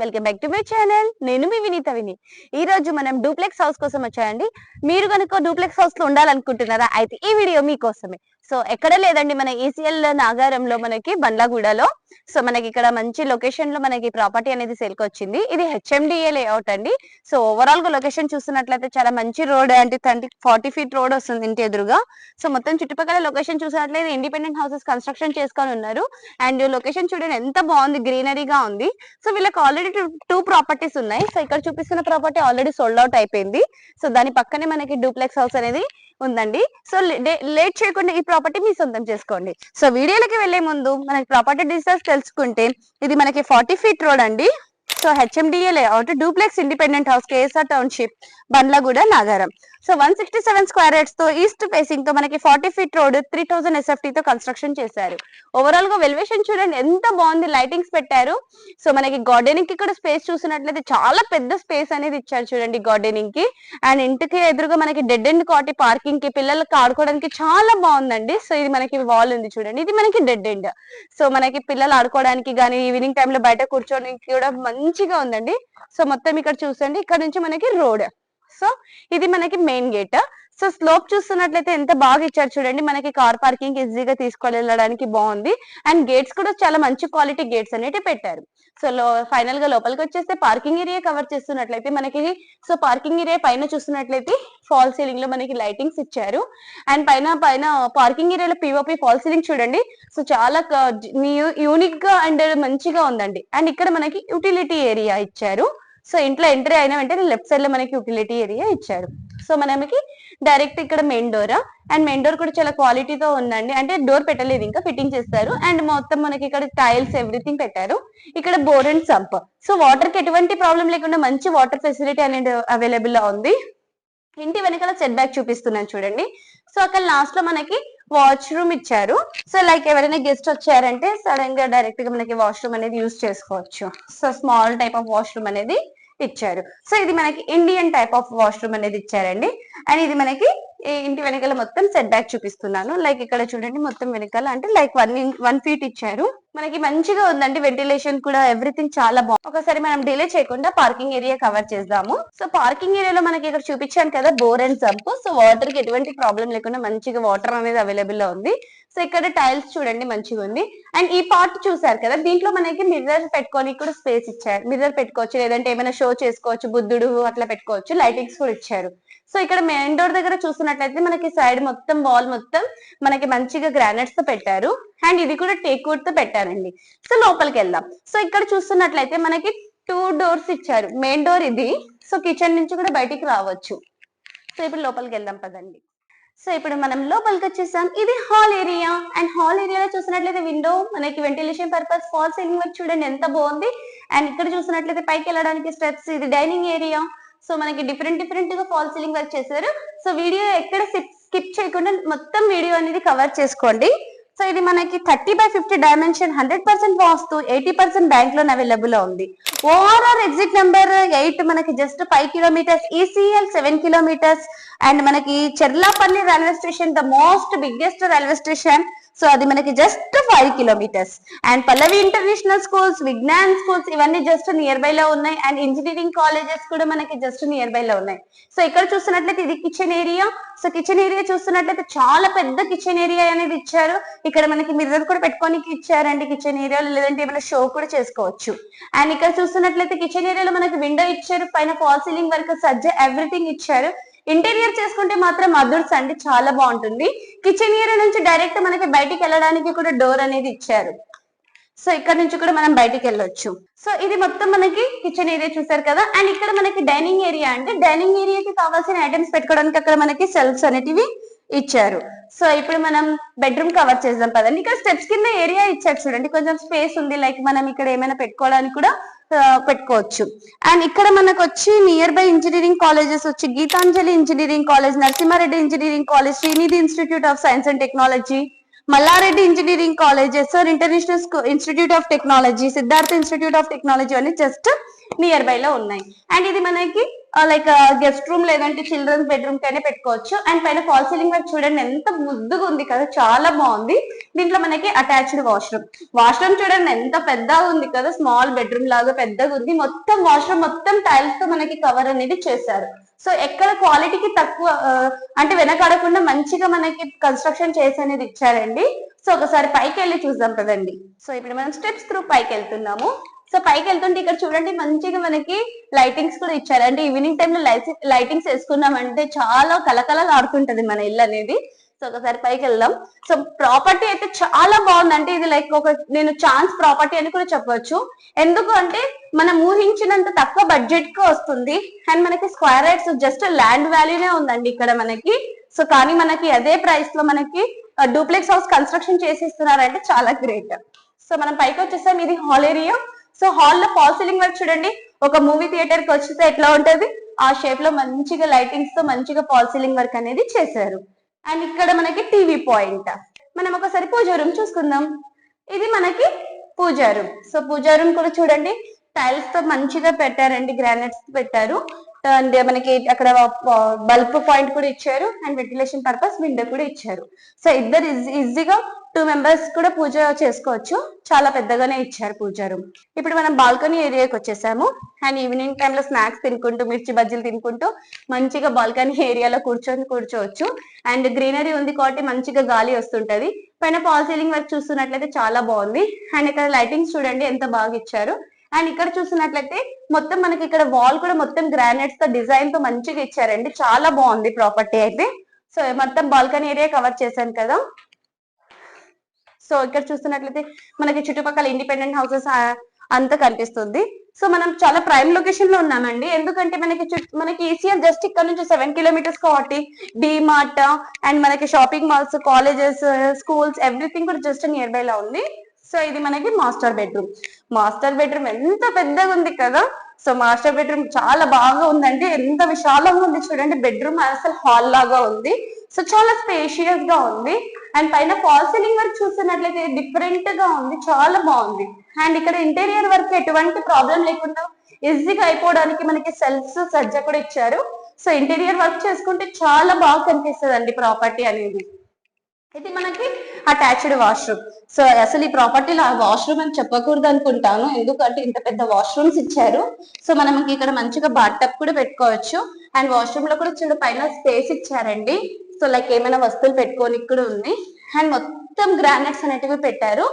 Welcome back to my channel. నేను మీ వినీత విని. ఈ రోజు మనం డూప్లెక్స్ హౌస్ కోసం వచ్చాయండి మీరు కనుక డూప్లెక్స్ హౌస్లో ఉండాలనుకుంటున్నారా? అయితే ఈ వీడియో మీకోసమే. సో ఎక్కడ లేదండి మన ఈసీఎల్ నాగారంలో మనకి బండ్లగూడలో. సో మనకి ఇక్కడ మంచి లొకేషన్లో మనకి ప్రాపర్టీ అనేది సేల్కి వచ్చింది. ఇది హెచ్ఎండిఏ లేఅవుట్ అండి. సో ఓవరాల్గా లొకేషన్ చూస్తున్నట్లయితే చాలా మంచి రోడ్ అంటే థర్టీ ఫార్టీ ఫీట్ రోడ్ వస్తుంది ఇంటి ఎదురుగా. సో మొత్తం చుట్టుపక్కల లొకేషన్ చూసినట్లయితే ఇండిపెండెంట్ హౌసెస్ కన్స్ట్రక్షన్ చేసుకొని ఉన్నారు. అండ్ లొకేషన్ చూడండి ఎంత బాగుంది గ్రీనరీగా ఉంది. సో వీళ్ళకి ఆల్రెడీ టూ ప్రాపర్టీస్ ఉన్నాయి. సో ఇక్కడ చూపిస్తున్న ప్రాపర్టీ ఆల్రెడీ సోల్డ్ అవుట్ అయిపోయింది. సో దాని పక్కనే మనకి డూప్లెక్స్ హౌస్ అనేది ఉందండి. సో లేట్ చేయకుండా ఈ ప్రాపర్టీ మీ సొంతం చేసుకోండి. సో వీడియోలకి వెళ్ళే ముందు మనకి ప్రాపర్టీ డీటెయిల్స్ తెలుసుకుంటే ఇది మనకి ఫార్టీ ఫీట్ రోడ్ అండి. So HMDA layout duplex independent house KSR township Bandlaguda Nagaram. So one sixty seven square యార్డ్స్తో east ఫేసింగ్తో మనకి forty feet road three thousand SFT తో కన్స్ట్రక్షన్ చేశారు. ఓవరాల్గా వెల్వేషన్ చూడండి ఎంత బాగుంది లైటింగ్స్ పెట్టారు. సో మనకి గార్డెనింగ్కి కూడా స్పేస్ చూసినట్లయితే చాలా పెద్ద స్పేస్ అనేది ఇచ్చారు చూడండి గార్డెనింగ్కి. అండ్ ఇంటికి ఎదురుగా మనకి డెడ్ అండ్ కాటి పార్కింగ్కి పిల్లలకి ఆడుకోవడానికి చాలా బాగుందండి. సో ఇది మనకి వాల్ ఉంది చూడండి ఇది మనకి డెడ్ ఎండ్ సో మనకి పిల్లలు ఆడుకోవడానికి కానీ ఈవినింగ్ టైంలో బయట కూర్చోడానికి కూడా మంచిగా ఉందండి. సో మొత్తం ఇక్కడ చూసండి ఇక్కడ నుంచి మనకి రోడ్ సో ఇది మనకి మెయిన్ గేట్ సో స్లోప్ చూస్తున్నట్లయితే ఎంత బాగా ఇచ్చారు చూడండి. మనకి కార్ పార్కింగ్ ఈజీగా తీసుకొని వెళ్ళడానికి బాగుంది. అండ్ గేట్స్ కూడా చాలా మంచి క్వాలిటీ గేట్స్ అనేవి పెట్టారు. సో ఫైనల్గా లోపలికి వచ్చేస్తే పార్కింగ్ ఏరియా కవర్ చేస్తున్నట్లయితే మనకి సో పార్కింగ్ ఏరియా పైన చూస్తున్నట్లయితే ఫాల్ సీలింగ్లో మనకి లైటింగ్స్ ఇచ్చారు. అండ్ పైన పైన పార్కింగ్ ఏరియాలో పిఓపి ఫాల్ సీలింగ్ చూడండి. సో చాలా యూనిక్గా అండ్ మంచిగా ఉందండి. అండ్ ఇక్కడ మనకి యూటిలిటీ ఏరియా ఇచ్చారు. సో ఇంట్లో ఎంట్రీ అయిన వెంటనే లెఫ్ట్ సైడ్లో మనకి యూటిలిటీ ఏరియా ఇచ్చారు. సో మనకి డైరెక్ట్ ఇక్కడ main door and main door కూడా చాలా క్వాలిటీతో ఉందండి. అంటే డోర్ పెట్టలేదు ఇంకా ఫిట్టింగ్ చేస్తారు. అండ్ మొత్తం మనకి ఇక్కడ టైల్స్ ఎవ్రీథింగ్ పెట్టారు. ఇక్కడ బోర్ అండ్ సంప్. సో వాటర్కి ఎటువంటి ప్రాబ్లం లేకుండా మంచి వాటర్ ఫెసిలిటీ అనేది అవైలబుల్గా ఉంది. ఇంటి వెనకాల సెట్ బ్యాక్ చూపిస్తున్నాను చూడండి. సో అక్కడ లాస్ట్లో మనకి వాష్ రూమ్ ఇచ్చారు. సో లైక్ ఎవరైనా గెస్ట్ వచ్చారంటే సడన్గా డైరెక్ట్గా మనకి వాష్రూమ్ అనేది యూస్ చేసుకోవచ్చు. So small type of wash room అనేది ఇచ్చారు. సో ఇది మనకి ఇండియన్ టైప్ ఆఫ్ వాష్రూమ్ అనేది ఇచ్చారండి. అండ్ ఇది మనకి ఇంటి వెనకాల మొత్తం సెట్ బ్యాక్ చూపిస్తున్నాను. లైక్ ఇక్కడ చూడండి మొత్తం వెనకాల అంటే లైక్ వన్ వన్ ఫీట్ ఇచ్చారు. మనకి మంచిగా ఉందండి వెంటిలేషన్ కూడా ఎవ్రీథింగ్ చాలా బాగుంది. ఒకసారి మనం డిలే చేయకుండా పార్కింగ్ ఏరియా కవర్ చేద్దాము. సో పార్కింగ్ ఏరియాలో మనకి ఇక్కడ చూపించాను కదా బోర్ అండ్ సంప్ సో వాటర్కి ఎటువంటి ప్రాబ్లం లేకుండా మంచిగా వాటర్ అనేది అవైలబుల్లో ఉంది. సో ఇక్కడ టైల్స్ చూడండి మంచిగా ఉంది. అండ్ ఈ పార్ట్ చూసారు కదా దీంట్లో మనకి మిర్రర్ పెట్టుకొని కూడా స్పేస్ ఇచ్చారు. మిర్రర్ పెట్టుకోవచ్చు లేదంటే ఏమైనా షో చేసుకోవచ్చు బుద్ధుడు అట్లా పెట్టుకోవచ్చు లైటింగ్స్ కూడా ఇచ్చారు. సో ఇక్కడ మెయిన్ డోర్ దగ్గర చూస్తున్నట్లయితే మనకి సైడ్ మొత్తం వాల్ మొత్తం మనకి మంచిగా గ్రానైట్స్తో పెట్టారు. అండ్ ఇది కూడా టేక్ అవుట్తో పెట్టారండి. సో లోపలికి వెళ్దాం. సో ఇక్కడ చూస్తున్నట్లయితే మనకి టూ డోర్స్ ఇచ్చారు. మెయిన్ డోర్ ఇది. సో కిచెన్ నుంచి కూడా బయటికి రావచ్చు. సో ఇప్పుడు లోపలికి వెళ్దాం పదండి. సో ఇప్పుడు మనం లోపలికి వచ్చేసాం. ఇది హాల్ ఏరియా అండ్ హాల్ ఏరియాలో చూసినట్లయితే విండో మనకి ventilation purpose fall ceiling work చూడండి ఎంత బాగుంది. అండ్ ఇక్కడ చూసినట్లయితే పైకి వెళ్ళడానికి స్టెప్స్ ఇది డైనింగ్ ఏరియా సో మనకి డిఫరెంట్ డిఫరెంట్గా ఫాల్ సీలింగ్ వర్క్ చేశారు. సో వీడియో ఎక్కడ స్కిప్ చేయకుండా మొత్తం వీడియో అనేది కవర్ చేసుకోండి. సో ఇది మనకి thirty by fifty dimension hundred percent vastu eighty percent bank loan available ఉంది. ఓఆర్ఆర్ ఎగ్జిట్ నెంబర్ ఎయిట్ మనకి just five kilometres ECL seven kilometres and మనకి Cherlapally railway station the most biggest railway station. So అది మనకి just five kilometres and Pallavi international schools Vignan schools ఇవన్నీ just near by లో ఉన్నాయి. And engineering colleges కూడా మనకి just near by లో ఉన్నాయి. సో ఇక్కడ చూస్తున్నట్లయితే ఇది kitchen area so kitchen area చూస్తున్నట్లయితే చాలా పెద్ద కిచెన్ ఏరియా అనేది ఇచ్చారు. ఇక్కడ మనకి మిర్రర్ కూడా పెట్టుకోనికి ఇచ్చారండి కిచెన్ ఏరియాలో లేదంటే ఏమైనా షో కూడా చేసుకోవచ్చు. అండ్ ఇక్కడ చూస్తున్నట్లయితే కిచెన్ ఏరియాలో మనకి విండో ఇచ్చారు. పైన ఫాల్ సీలింగ్ వర్క్ సజ్జ ఎవ్రీథింగ్ ఇచ్చారు. ఇంటీరియర్ చేసుకుంటే మాత్రం అదుర్స్ అండి చాలా బాగుంటుంది. కిచెన్ ఏరియా నుంచి డైరెక్ట్ మనకి బయటికి వెళ్ళడానికి కూడా డోర్ అనేది ఇచ్చారు. సో ఇక్కడ నుంచి కూడా మనం బయటికి వెళ్ళొచ్చు. సో ఇది మొత్తం మనకి కిచెన్ ఏరియా చూసారు కదా? అండ్ ఇక్కడ మనకి డైనింగ్ ఏరియా అంటే డైనింగ్ ఏరియాకి కావాల్సిన ఐటమ్స్ పెట్టుకోవడానికి అక్కడ మనకి సెల్ఫ్స్ అనేటివి ఇచ్చారు. సో ఇప్పుడు మనం బెడ్రూమ్ కవర్ చేద్దాం పదండి. ఇక్కడ స్టెప్స్ కింద ఏరియా ఇచ్చారు చూడండి. కొంచెం స్పేస్ ఉంది. లైక్ మనం ఇక్కడ ఏమైనా పెట్టుకోవడానికి కూడా పెట్టుకోవచ్చు. అండ్ ఇక్కడ మనకు వచ్చి నియర్ బై ఇంజనీరింగ్ కాలేజెస్ వచ్చి Geetanjali engineering college Narasimha Reddy engineering college Srinidhi institute of science and technology Malla Reddy engineering college SR international institute of technology Siddhartha institute of technology అని just near by లో ఉన్నాయి. And ఇది మనకి like guest room లేదంటే children's bedroom కైనా పెట్టుకోవచ్చు. And పైన fall ceiling work చూడండి ఎంత ముద్దుగా ఉంది కదా చాలా బాగుంది. దీంట్లో మనకి అటాచ్డ్ వాష్రూమ్ వాష్రూమ్ చూడండి ఎంత పెద్దగా ఉంది కదా స్మాల్ బెడ్రూమ్ లాగా పెద్దగా ఉంది. మొత్తం వాష్రూమ్ మొత్తం టైల్స్తో మనకి కవర్ అనేది చేశారు. సో ఎక్కడ క్వాలిటీకి తక్కువ uh, అంటే వెనకాడకుండా మంచిగా మనకి కన్స్ట్రక్షన్ చేసి అనేది ఇచ్చారండి. సో ఒకసారి పైకి వెళ్ళి చూద్దాం కదండి. సో ఇప్పుడు మనం స్టెప్స్ త్రూ పైకి వెళ్తున్నాము సో పైకి వెళ్తుంటే ఇక్కడ చూడండి మంచిగా మనకి లైటింగ్స్ కూడా ఇచ్చారు. అంటే ఈవినింగ్ టైంలో లైటింగ్స్ వేసుకున్నామంటే చాలా కలకలలు ఆడుతుంటది మన ఇల్లు అనేది. సో ఒకసారి పైకి వెళ్దాం. సో ప్రాపర్టీ అయితే చాలా బాగుంది. అంటే ఇది లైక్ ఒక నేను ఛాన్స్ ప్రాపర్టీ అని కూడా చెప్పొచ్చు. ఎందుకు అంటే మనం ఊహించినంత తక్కువ బడ్జెట్కు వస్తుంది. అండ్ మనకి స్క్వేర్ రైట్స్ జస్ట్ ల్యాండ్ వాల్యూనే ఉందండి ఇక్కడ మనకి. సో కానీ మనకి అదే ప్రైస్లో మనకి డూప్లెక్స్ హౌస్ కన్స్ట్రక్షన్ చేసి ఇస్తున్నారంటే చాలా గ్రేట్ సో మనం పైకి వచ్చేసాం. ఇది హాల్ ఏరియా సో హాల్లో ఫాల్ సీలింగ్ వర్క్ చూడండి. ఒక మూవీ థియేటర్కి వచ్చితే ఎట్లా ఉంటది? ఆ షేప్లో మంచిగా లైటింగ్స్తో మంచిగా ఫాల్ సీలింగ్ వర్క్ అనేది చేశారు. అండ్ ఇక్కడ మనకి టీవీ పాయింట్. మనం ఒకసారి పూజా రూమ్ చూసుకుందాం. ఇది మనకి pooja room. So pooja room కూడా చూడండి. టైల్స్తో మంచిగా పెట్టారండి గ్రానైట్స్ పెట్టారు. అండ్ మనకి అక్కడ బల్బ్ పాయింట్ కూడా ఇచ్చారు. అండ్ వెంటిలేషన్ పర్పస్ విండో కూడా ఇచ్చారు. సో ఇద్దరు ఈజీగా టూ మెంబర్స్ కూడా పూజ చేసుకోవచ్చు. చాలా పెద్దగానే ఇచ్చారు పూజ రూమ్ ఇప్పుడు మనం బాల్కనీ ఏరియాకి వచ్చేసాము. అండ్ ఈవినింగ్ టైంలో స్నాక్స్ తినుకుంటూ మిర్చి బజ్జీలు తినుకుంటూ మంచిగా బాల్కనీ ఏరియాలో కూర్చొని కూర్చోవచ్చు. అండ్ గ్రీనరీ ఉంది కాబట్టి మంచిగా గాలి వస్తుంటది. పైన ఫాల్ సీలింగ్ వర్క్ చూస్తున్నట్లయితే చాలా బాగుంది. అండ్ ఇక్కడ లైటింగ్స్ చూడండి ఎంత బాగా ఇచ్చారు. అండ్ ఇక్కడ చూసినట్లయితే మొత్తం మనకి ఇక్కడ వాల్ కూడా మొత్తం గ్రానైట్స్తో డిజైన్తో మంచిగా ఇచ్చారండి. చాలా బాగుంది ప్రాపర్టీ అయితే. సో మొత్తం బాల్కనీ ఏరియా కవర్ చేశాను కదా. సో ఇక్కడ చూస్తున్నట్లయితే మనకి చుట్టుపక్కల ఇండిపెండెంట్ హౌసెస్ అంతా కనిపిస్తుంది. సో మనం చాలా ప్రైమ్ లొకేషన్లో ఉన్నామండి. ఎందుకంటే మనకి మనకి ఈసీఆర్ జస్ట్ ఇక్కడ నుంచి సెవెన్ కిలోమీటర్స్ కాబట్టి డిమార్ట్ అండ్ మనకి shopping malls colleges schools everything కూడా జస్ట్ నియర్ బై లో ఉంది. సో ఇది మనకి మాస్టర్ బెడ్రూమ్ మాస్టర్ బెడ్రూమ్ ఎంత పెద్దగా ఉంది కదా. సో మాస్టర్ బెడ్రూమ్ చాలా బాగా ఉందంటే ఎంత విశాలంగా ఉంది చూడండి. బెడ్రూమ్ అసలు హాల్ లాగా ఉంది. సో చాలా స్పేషియస్గా ఉంది. అండ్ పైన ఫాల్ సీలింగ్ వర్క్ చూసినట్లయితే డిఫరెంట్గా ఉంది. చాలా బాగుంది. అండ్ ఇక్కడ ఇంటీరియర్ వర్క్ ఎటువంటి ప్రాబ్లం లేకుండా ఈజీగా అయిపోవడానికి మనకి సెల్స్ సజ్జ కూడా ఇచ్చారు. సో ఇంటీరియర్ వర్క్ చేసుకుంటే చాలా బాగా కనిపిస్తుంది అండి ప్రాపర్టీ అనేది. ఇది మనకి అటాచ్డ్ వాష్రూమ్ సో అసలు ఈ ప్రాపర్టీలో వాష్రూమ్ అని చెప్పకూడదు అనుకుంటాను. ఎందుకంటే ఇంత పెద్ద వాష్రూమ్స్ ఇచ్చారు. సో మనం ఇక్కడ మంచిగా బాట్టప్ కూడా పెట్టుకోవచ్చు. అండ్ వాష్రూమ్లో కూడా చూడు పైన స్పేస్ ఇచ్చారండి. సో లైక్ ఏమైనా వస్తువులు పెట్టుకొని కూడా ఉంది. అండ్ మొత్తం గ్రానైట్స్ అనేటివి పెట్టారు.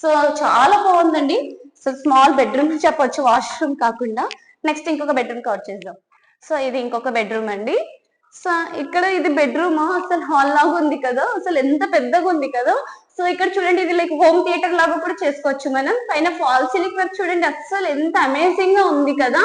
సో చాలా బాగుందండి. సో స్మాల్ బెడ్రూమ్ చెప్పొచ్చు వాష్రూమ్ కాకుండా. నెక్స్ట్ ఇంకొక బెడ్రూమ్ కవర్ చేద్దాం. సో ఇది ఇంకొక బెడ్రూమ్ అండి. సో ఇక్కడ ఇది బెడ్రూమ్ అసలు హాల్ లాగా ఉంది కదా? అసలు ఎంత పెద్దగా ఉంది కదా? సో ఇక్కడ చూడండి ఇది లైక్ హోమ్ థియేటర్ లాగా కూడా చేసుకోవచ్చు మనం. పైన ఫాల్ సిలింగ్ వర్క్ చూడండి అసలు ఎంత అమేజింగ్గా ఉంది కదా?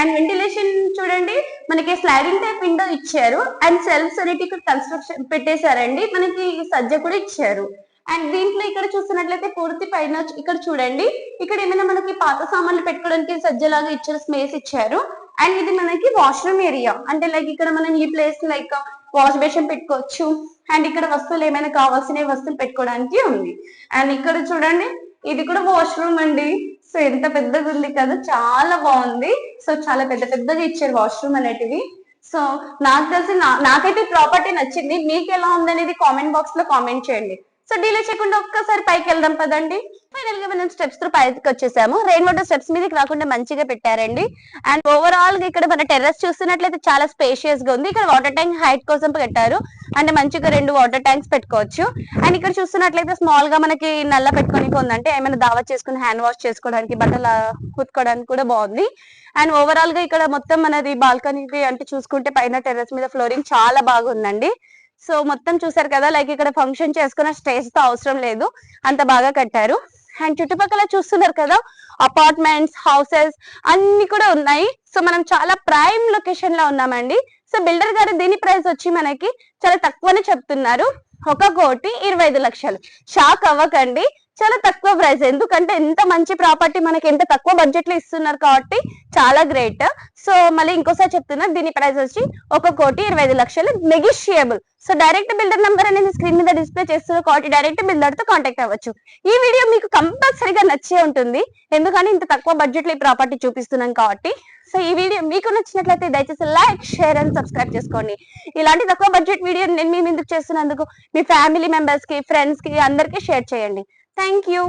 అండ్ వెంటిలేషన్ చూడండి మనకి స్లైడింగ్ టైప్ విండో ఇచ్చారు. అండ్ సెల్ఫ్స్ అనేటి ఇక్కడ కన్స్ట్రక్షన్ పెట్టేశారండి. మనకి సజ్జ కూడా ఇచ్చారు. అండ్ దీంట్లో ఇక్కడ చూస్తున్నట్లయితే పూర్తి పైన ఇక్కడ చూడండి. ఇక్కడ ఏమైనా మనకి పాత సామాన్లు పెట్టుకోవడానికి సజ్జలాగా ఇచ్చారు స్పేస్ ఇచ్చారు. అండ్ ఇది మనకి వాష్రూమ్ ఏరియా అంటే లైక్ ఇక్కడ మనం ఈ ప్లేస్ లైక్ వాష్ బేషన్ పెట్టుకోవచ్చు. అండ్ ఇక్కడ వస్తువులు ఏమైనా కావాల్సిన వస్తువులు పెట్టుకోవడానికి ఉంది. అండ్ ఇక్కడ చూడండి ఇది కూడా వాష్రూమ్ అండి. సో ఎంత పెద్దగా ఉంది కదా చాలా బాగుంది. సో చాలా పెద్ద పెద్దగా ఇచ్చారు వాష్రూమ్ అనేటివి. సో నాకు తెలిసి నా- నాకైతే ప్రాపర్టీ నచ్చింది. మీకు ఎలా ఉందనేది కామెంట్ బాక్స్లో కామెంట్ చేయండి. సో డీలే చేయకుండా ఒక్కసారి పైకి వెళ్దాం పదండి. ఫైనల్గా మనం స్టెప్స్తో పైకి వచ్చేసాము. రెయిన్ వాటర్ స్టెప్స్ మీదకి రాకుండా మంచిగా పెట్టారండి. అండ్ ఓవరాల్గా ఇక్కడ మన టెర్రస్ చూస్తున్నట్లయితే చాలా స్పేషియస్గా ఉంది. ఇక్కడ వాటర్ ట్యాంక్ హైట్ కోసం పెట్టారు. అంటే మంచిగా రెండు వాటర్ ట్యాంక్స్ పెట్టుకోవచ్చు. అండ్ ఇక్కడ చూస్తున్నట్లయితే స్మాల్గా మనకి నల్ల పెట్టుకోనికి ఉందంటే ఏమైనా దావా చేసుకుని హ్యాండ్ వాష్ చేసుకోవడానికి బట్టలు ఉతుకోవడానికి కూడా బాగుంది. అండ్ ఓవరాల్గా ఇక్కడ మొత్తం మనది బాల్కనీ అంటే చూసుకుంటే పైన టెర్రస్ మీద ఫ్లోరింగ్ చాలా బాగుందండి. సో మొత్తం చూసారు కదా లైక్ ఇక్కడ ఫంక్షన్ చేసుకున్న స్టేజ్తో అవసరం లేదు. అంత బాగా కట్టారు. అండ్ చుట్టుపక్కల చూస్తున్నారు కదా అపార్ట్మెంట్స్ హౌసెస్ అన్ని కూడా ఉన్నాయి. సో మనం చాలా ప్రైమ్ లొకేషన్లో ఉన్నామండి. సో బిల్డర్ గారు దీని ప్రైస్ వచ్చి మనకి చాలా తక్కువనే చెప్తున్నారు. ఒక కోటి ఇరవై ఐదు లక్షలు. షాక్ అవ్వకండి. చాలా తక్కువ ప్రైస్. ఎందుకంటే ఎంత మంచి ప్రాపర్టీ మనకి ఎంత తక్కువ బడ్జెట్లో ఇస్తున్నారు కాబట్టి చాలా గ్రేట్. సో మళ్ళీ ఇంకోసారి చెప్తున్నా దీని ప్రైస్ వచ్చి ఒక కోటి ఇరవై ఐదు లక్షలు negotiable. So direct builder number అనేది స్క్రీన్ మీద డిస్ప్లే చేస్తున్నారు కాబట్టి డైరెక్ట్ బిల్డర్తో కాంటాక్ట్ అవ్వచ్చు. ఈ వీడియో మీకు కంపల్సరీగా నచ్చే ఉంటుంది. ఎందుకంటే ఇంత తక్కువ బడ్జెట్లో ఈ ప్రాపర్టీ చూపిస్తున్నాం కాబట్టి సో ఈ వీడియో మీకు నచ్చినట్లయితే దయచేసి లైక్ షేర్ అండ్ సబ్స్క్రైబ్ చేసుకోండి. ఇలాంటి తక్కువ బడ్జెట్ వీడియో నేను మీ ముందుకు చేస్తున్నందుకు మీ ఫ్యామిలీ మెంబర్స్కి ఫ్రెండ్స్కి అందరికీ షేర్ చేయండి. Thank you